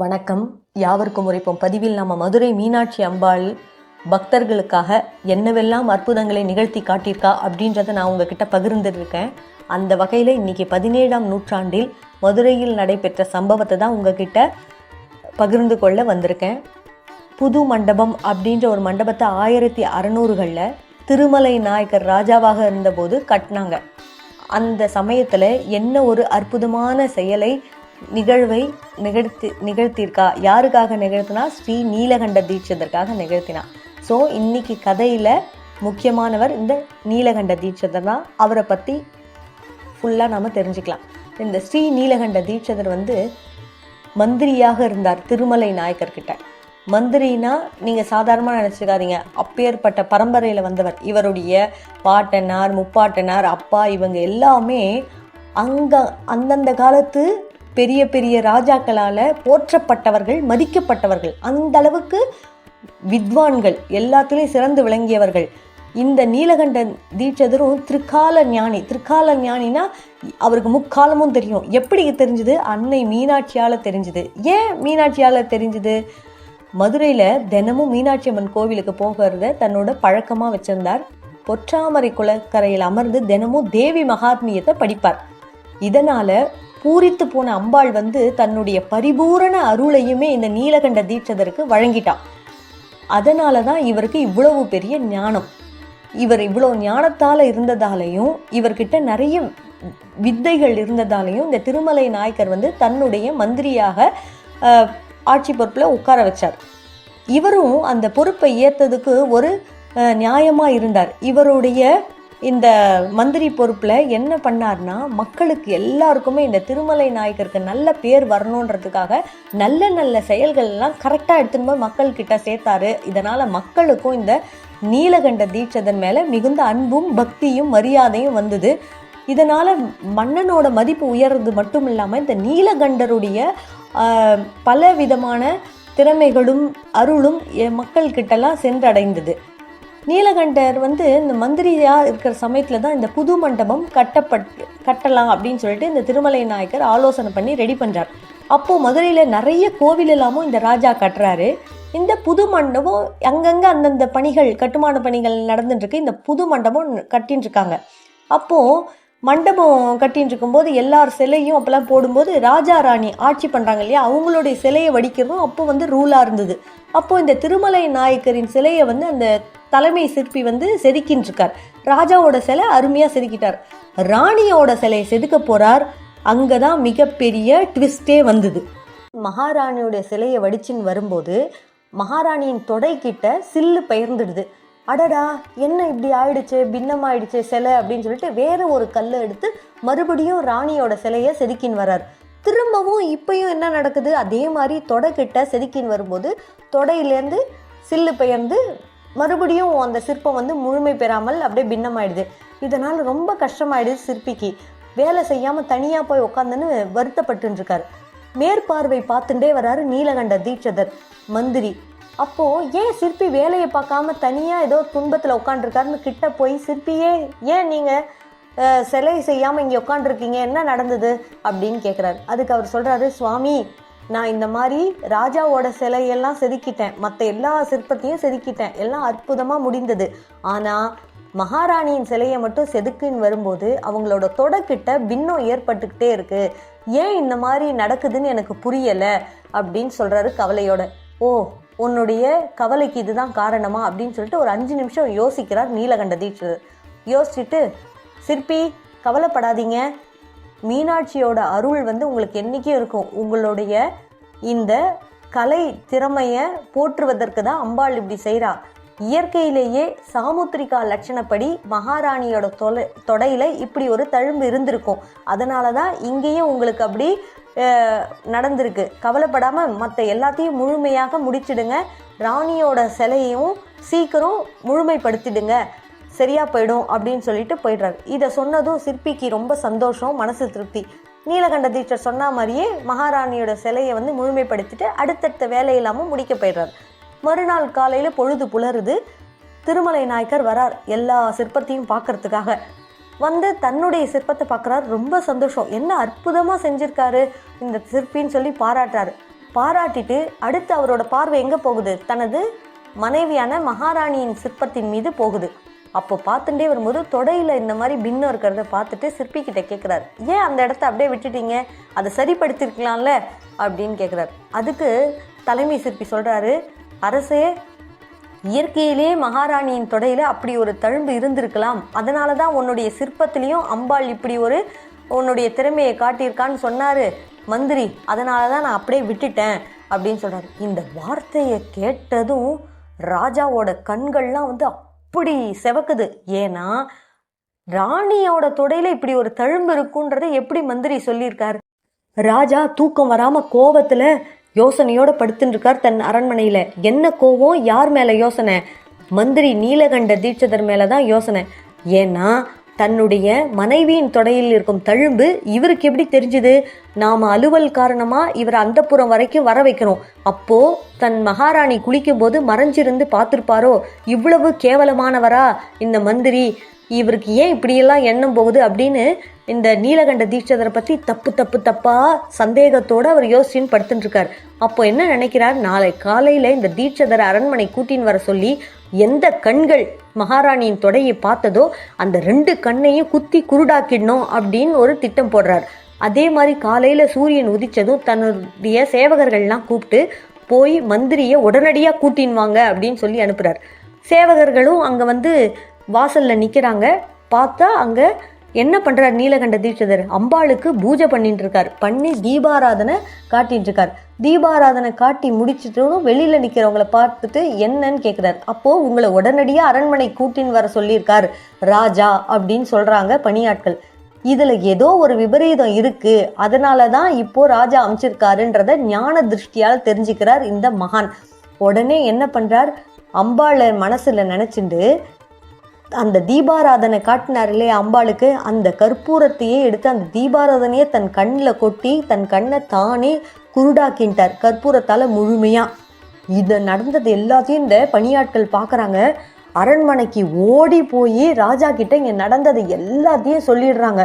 வணக்கம். யாவருக்கும் உரைப்போம். பதிவில் நம்ம மதுரை மீனாட்சி அம்பாள் பக்தர்களுக்காக என்னவெல்லாம் அற்புதங்களை நிகழ்த்தி காட்டியிருக்கா அப்படின்றத நான் உங்ககிட்ட பகிர்ந்துருக்கேன். அந்த வகையில் இன்னைக்கு பதினேழாம் நூற்றாண்டில் மதுரையில் நடைபெற்ற சம்பவத்தை தான் உங்ககிட்ட பகிர்ந்து கொள்ள வந்திருக்கேன். புது மண்டபம் அப்படின்ற ஒரு மண்டபத்தை ஆயிரத்தி அறநூறுகளில் திருமலை நாயக்கர் ராஜாவாக இருந்தபோது கட்டினாங்க. அந்த சமயத்தில் என்ன ஒரு அற்புதமான செயலை நிகழ்வை நிகழ்த்தி நிகழ்த்தியிருக்கா? யாருக்காக நிகழ்த்தினா? ஸ்ரீ நீலகண்ட தீட்சிதற்காக நிகழ்த்தினா. ஸோ இன்னைக்கு கதையில் முக்கியமானவர் இந்த நீலகண்ட தீட்சிதர் தான். அவரை பற்றி ஃபுல்லாக நாம் தெரிஞ்சுக்கலாம். இந்த ஸ்ரீ நீலகண்ட தீட்சிதர் வந்து மந்திரியாக இருந்தார் திருமலை நாயக்கர்கிட்ட மந்திரினா நீங்கள் சாதாரணமாக நினச்சிக்காதீங்க. அப்பேற்பட்ட பரம்பரையில் வந்தவர். இவருடைய பாட்டனார் முப்பாட்டனார் அப்பா இவங்க எல்லாமே அங்கே அந்தந்த காலத்து பெரிய பெரிய ராஜாக்களால் போற்றப்பட்டவர்கள் மதிக்கப்பட்டவர்கள். அந்த அளவுக்கு வித்வான்கள் எல்லாத்துலேயும் சிறந்து விளங்கியவர்கள். இந்த நீலகண்ட தீட்சதரும் திருக்கால ஞானி. திருக்கால ஞானினா அவருக்கு முக்காலமும் தெரியும். எப்படி தெரிஞ்சுது? அன்னை மீனாட்சியால் தெரிஞ்சுது. ஏன் மீனாட்சியால் தெரிஞ்சுது? மதுரையில் தினமும் மீனாட்சி அம்மன் கோவிலுக்கு போகிறத தன்னோட பழக்கமாக வச்சிருந்தார். பொற்றாமரை குளக்கரையில் அமர்ந்து தினமும் தேவி மகாத்மியத்தை படிப்பார். இதனால் பூரித்து போன அம்பாள் வந்து தன்னுடைய பரிபூரண அருளையுமே இந்த நீலகண்ட தீட்சதருக்கு வழங்கிட்டான் அதனால தான் இவருக்கு இவ்வளவு பெரிய ஞானம். இவர் இவ்வளோ ஞானத்தால் இருந்ததாலையும் இவர்கிட்ட நிறைய வித்தைகள் இருந்ததாலையும் இந்த திருமலை நாயக்கர் வந்து தன்னுடைய மந்திரியாக ஆட்சி பொறுப்பில் உட்கார வச்சார். இவரும் அந்த பொறுப்பை ஏற்றதுக்கு ஒரு நியாயமாக இருந்தார். இவருடைய இந்த மந்திரி பொறுப்பில் என்ன பண்ணார்னா மக்களுக்கு எல்லாருக்குமே இந்த திருமலை நாயக்கருக்கு நல்ல பேர் வரணுன்றதுக்காக நல்ல நல்ல செயல்கள் எல்லாம் கரெக்டாக எடுத்துன்னு போய் மக்கள்கிட்ட சேர்த்தாரு. இதனால் மக்களுக்கும் இந்த நீலகண்ட தீட்சதன் மேலே மிகுந்த அன்பும் பக்தியும் மரியாதையும் வந்தது. இதனால் மன்னனோட மதிப்பு உயர்றது மட்டும் இல்லாமல் இந்த நீலகண்டருடைய பல விதமான திறமைகளும் அருளும் எ- மக்கள்கிட்டலாம் சென்றடைந்தது. நீலகண்டர் வந்து இந்த மந்திரியாக இருக்கிற சமயத்தில் தான் இந்த புது மண்டபம் கட்டப்பட்டு கட்டலாம் அப்படின்னு சொல்லிட்டு இந்த திருமலை நாயக்கர் ஆலோசனை பண்ணி ரெடி பண்ணுறார் அப்போது மதுரையில் நிறைய கோவில் எல்லாமும் இந்த ராஜா கட்டுறாரு. இந்த புது மண்டபம் அங்கங்கே அந்தந்த பணிகள் கட்டுமான பணிகள் நடந்துட்டுருக்கு. இந்த புது மண்டபம் கட்டின்னு இருக்காங்க அப்போது மண்டபம் கட்டின்னு இருக்கும்போது எல்லார் சிலையும் அப்போல்லாம் போடும்போது ராஜா ராணி ஆட்சி பண்ணுறாங்க இல்லையா? அவங்களுடைய சிலையை வடிக்கிறதும் அப்போ வந்து ரூலாக இருந்தது. அப்போது இந்த திருமலை நாயக்கரின் சிலையை வந்து அந்த தலைமை சிற்பி வந்து செதுக்கின்னு இருக்கார் ராஜாவோட சிலை அருமையாக செதுக்கிட்டார். ராணியோட சிலையை செதுக்க போகிறார் அங்கே தான் மிகப்பெரிய ட்விஸ்டே வந்தது. மகாராணியோட சிலையை வடிச்சின்னு வரும்போது மகாராணியின் தொடைக்கிட்ட சில்லு பெயர்ந்துடுது அடடா என்ன இப்படி ஆயிடுச்சு? பின்னமாயிடுச்சு சிலை அப்படின்னு சொல்லிட்டு வேற ஒரு கல்லை எடுத்து மறுபடியும் ராணியோட சிலையை செதுக்கின்னு வர்றார். திரும்பவும் இப்பயும் என்ன நடக்குது? அதே மாதிரி தொடைக்கிட்ட செதுக்கின்னு வரும்போது தொடையிலேருந்து சில்லு பெயர்ந்து மறுபடியும் அந்த சிற்பம் வந்து முழுமை பெறாமல் அப்படியே பின்னமாயிடுது. இதனால் ரொம்ப கஷ்டமாயிடுது சிற்பிக்கு. வேலை செய்யாமல் தனியாக போய் உட்காந்துன்னு வருத்தப்பட்டுருக்கார் மேற்பார்வை பார்த்துட்டே வராரு நீலகண்ட தீட்சதர் மந்திரி. அப்போது ஏன் சிற்பி வேலையை பார்க்காம தனியாக ஏதோ துன்பத்தில் உட்காந்துருக்காருன்னு கிட்ட போய் சிற்பியே ஏன் நீங்கள் சிலை செய்யாமல் இங்கே உட்காந்துருக்கீங்க என்ன நடந்தது? அப்படின்னு கேட்குறாரு அதுக்கு அவர் சொல்கிறாரு சுவாமி நான் இந்த மாதிரி ராஜாவோட சிலையெல்லாம் செதுக்கிட்டேன். மற்ற எல்லா சிற்பத்தையும் செதுக்கிட்டேன். எல்லாம் அற்புதமாக முடிந்தது. ஆனால் மகாராணியின் சிலையை மட்டும் செதுக்குன்னு வரும்போது அவங்களோட தொடக்கிட்ட பின்னம் ஏற்பட்டுக்கிட்டே இருக்கு. ஏன் இந்த மாதிரி நடக்குதுன்னு எனக்கு புரியலை அப்படின்னு சொல்கிறாரு கவலையோட. ஓ உன்னுடைய கவலைக்கு இதுதான் காரணமா அப்படின்னு சொல்லிட்டு ஒரு அஞ்சு நிமிஷம் யோசிக்கிறார் நீலகண்ட தீட்சிதர். யோசிச்சுட்டு சிற்பி கவலைப்படாதீங்க. மீனாட்சியோட அருள் வந்து உங்களுக்கு என்றைக்கும் இருக்கும். உங்களுடைய இந்த கலை திறமையை போற்றுவதற்கு தான் அம்பாள் இப்படி செய்கிறா இயற்கையிலேயே சாமுத்திரிகா லட்சணப்படி மகாராணியோட தொலை தொடையில் இப்படி ஒரு தழும்பு இருந்திருக்கும். அதனால தான் இங்கேயும் உங்களுக்கு அப்படி நடந்திருக்கு. கவலைப்படாமல் மற்ற எல்லாத்தையும் முழுமையாக முடிச்சிடுங்க. ராணியோட சிலையையும் சீக்கிரம் முழுமைப்படுத்திடுங்க. சரியாக போயிடும் அப்படின்னு சொல்லிட்டு போயிடுறாரு. இதை சொன்னதும் சிற்பிக்கு ரொம்ப சந்தோஷம் மனசு திருப்தி. நீலகண்ட தீட்சர் சொன்ன மாதிரியே மகாராணியோட சிலையை வந்து முழுமைப்படுத்திட்டு அடுத்தடுத்த வேலையில்லாமல் முடிக்க போயிடுறாரு. மறுநாள் காலையில் பொழுது புலருது. திருமலை நாயக்கர் வரார் எல்லா சிற்பத்தையும் பார்க்கறதுக்காக. வந்து தன்னுடைய சிற்பத்தை பார்க்குறாரு. ரொம்ப சந்தோஷம். என்ன அற்புதமாக செஞ்சுருக்காரு இந்த சிற்பின்னு சொல்லி பாராட்டுறாரு. பாராட்டிட்டு அடுத்து அவரோட பார்வை எங்கே போகுது? தனது மனைவியான மகாராணியின் சிற்பத்தின் மீது போகுது. அப்போ பார்த்துட்டே வரும்போது தொடையில் இந்த மாதிரி பின்னம் இருக்கிறத பார்த்துட்டு சிற்பி கிட்ட கேட்குறாரு ஏன் அந்த இடத்த அப்படியே விட்டுட்டீங்க? அதை சரிப்படுத்திருக்கலாம்ல? அப்படின்னு கேட்குறாரு அதுக்கு தலைமை சிற்பி சொல்கிறாரு அரசே இயற்கையிலே மகாராணியின் தொடையில் அப்படி ஒரு தழும்பு இருந்திருக்கலாம். அதனால தான் உன்னுடைய சிற்பத்திலையும் அம்பாள் இப்படி ஒரு உன்னுடைய திறமையை காட்டியிருக்கான்னு சொன்னார். மந்திரி அதனால தான் நான் அப்படியே விட்டுட்டேன். அப்படின்னு சொல்கிறார் இந்த வார்த்தையை கேட்டதும் ராஜாவோட கண்கள்லாம் வந்து அப்படி செவக்குது. ஏன்னா ராணியோட தொடையில இப்படி ஒரு தழும்பு இருக்குன்றதை எப்படி மந்திரி சொல்லியிருக்காரு? ராஜா தூக்கம் வராம கோபத்துல யோசனையோட படுத்துருக்கார் தன் அரண்மனையில. என்ன கோவம்? யார் மேல யோசனை? மந்திரி நீலகண்ட தீட்சிதர் மேல தான் யோசனை. ஏன்னா தன்னுடைய மனைவியின் தொடையில் இருக்கும் தழும்பு இவருக்கு எப்படி தெரிஞ்சுது? நாம அலுவல் காரணமா இவர் புறம் வரைக்கும் வர வைக்கணும். அப்போ தன் மகாராணி குளிக்கும் போது மறைஞ்சிருந்து பார்த்துருப்பாரோ? இவ்வளவு கேவலமானவரா இந்த மந்திரி. இவருக்கு ஏன் இப்படியெல்லாம் எண்ணம் போகுது அப்படின்னு இந்த நீலகண்ட தீட்சிதரை பற்றி தப்பு தப்பு தப்பாக சந்தேகத்தோடு அவர் யோசிச்சுன்னு படுத்துட்டுருக்கார். அப்போ என்ன நினைக்கிறார்? நாளை காலையில் இந்த தீட்சிதரை அரண்மனை கூட்டின்னு வர சொல்லி எந்த கண்கள் மகாராணியின் தொடையை பார்த்ததோ அந்த ரெண்டு கண்ணையும் குத்தி குருடாக்கிடணும் அப்படின்னு ஒரு திட்டம் போடுறார். அதே மாதிரி காலையில் சூரியன் உதிச்சதும் தன்னுடைய சேவகர்கள்லாம் கூப்பிட்டு போய் மந்திரியை உடனடியாக கூட்டின்னு வாங்க அப்படின்னு சொல்லி அனுப்புகிறார் சேவகர்களும் அங்கே வந்து வாசலில் நிற்கிறாங்க பார்த்தா அங்கே என்ன பண்ணுறார் நீலகண்ட தீட்சிதர்? அம்பாளுக்கு பூஜை பண்ணிட்டு இருக்கார் பண்ணி தீபாராதனை காட்டிட்டு இருக்கார் தீபாராதனை காட்டி முடிச்சிட்டும் வெளியில் நிற்கிறவங்கள பார்த்துட்டு என்னன்னு கேட்குறாரு அப்போது உங்களை உடனடியாக அரண்மனை கூட்டின்னு வர சொல்லியிருக்கார். ராஜா அப்படின்னு சொல்கிறாங்க பணியாட்கள். இதில் ஏதோ ஒரு விபரீதம் இருக்கு. அதனால தான் இப்போ ராஜா அமைச்சிருக்காருன்றத ஞான திருஷ்டியால் தெரிஞ்சுக்கிறார் இந்த மகான். உடனே என்ன பண்ணுறார் அம்பாளை மனசில் நினச்சிண்டு அந்த தீபாராதனை காட்டினார் இல்லையா அம்பாளுக்கு? அந்த கற்பூரத்தையே எடுத்து அந்த தீபாராதனையே தன் கண்ணில் கொட்டி தன் கண்ணை தானே குருடாக்கின்ட்டார். கற்பூரத்தால் முழுமையாக இதை நடந்தது எல்லாத்தையும் இந்த பணியாட்கள் பார்க்குறாங்க அரண்மனைக்கு ஓடி போய் ராஜா கிட்ட இங்கே நடந்தது எல்லாத்தையும் சொல்லிடுறாங்க.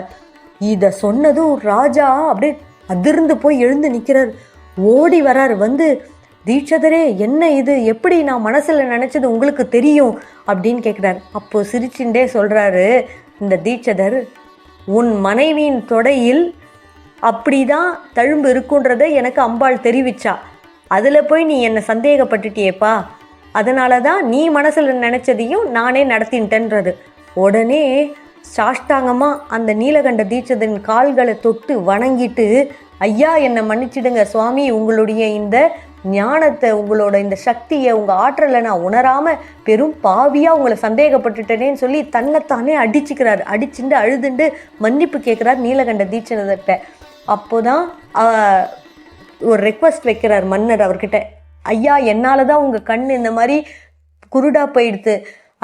இதை சொன்னதும் ராஜா அப்படியே அதிர்ந்து போய் எழுந்து நிற்கிறார் ஓடி வரார். வந்து தீட்சதரே என்ன இது? எப்படி நான் மனசில் நினச்சது உங்களுக்கு தெரியும்? அப்படின்னு கேட்குறாரு அப்போது சிரிச்சுண்டே சொல்கிறாரு இந்த தீட்சதர் உன் மனைவியின் தொடையில் அப்படி தான் தழும்பு இருக்குன்றதை எனக்கு அம்பாள் தெரிவிச்சா. அதில் போய் நீ என்னை சந்தேகப்பட்டுட்டியேப்பா. அதனால தான் நீ மனசில் நினச்சதையும் நானே நடத்தின்ட்டேன்றது. உடனே சாஷ்டாங்கமாக அந்த நீலகண்ட தீட்சதன் கால்களை தொட்டு வணங்கிட்டு ஐயா என்னை மன்னிச்சிடுங்க சுவாமி உங்களுடைய இந்த ஞானத்தை உங்களோட இந்த சக்தியை உங்கள் ஆற்றலை நான் உணராமல் பெரும் பாவியாக உங்களை சந்தேகப்பட்டுட்டேனேன்னு சொல்லி தன்னைத்தானே அடிச்சுக்கிறார். அடிச்சுண்டு அழுதுண்டு மன்னிப்பு கேட்குறார் நீலகண்ட தீட்சணத்தை அப்போ தான் ஒரு ரெக்வஸ்ட் வைக்கிறார் மன்னர் அவர்கிட்ட. ஐயா என்னால் தான் உங்கள் கண் இந்த மாதிரி குருடா போயிடுது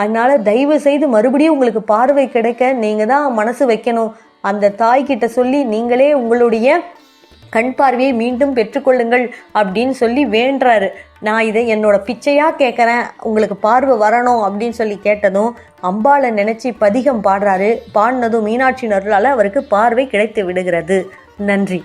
அதனால் தயவு செய்து மறுபடியும் உங்களுக்கு பார்வை கிடைக்க நீங்கள் தான் மனசு வைக்கணும். அந்த தாய்கிட்ட சொல்லி நீங்களே உங்களுடைய கண் பார்வையை மீண்டும் பெற்றுக்கொள்ளுங்கள் அப்படின்னு சொல்லி வேண்டுறாரு. நான் இதை என்னோட பிச்சையாக கேட்குறேன் உங்களுக்கு பார்வை வரணும் அப்படின்னு சொல்லி கேட்டதும் அம்பாளை நினச்சி பதிகம் பாடுறாரு. பாடினதும் மீனாட்சி அருளால் அவருக்கு பார்வை கிடைத்து விடுகிறது. நன்றி.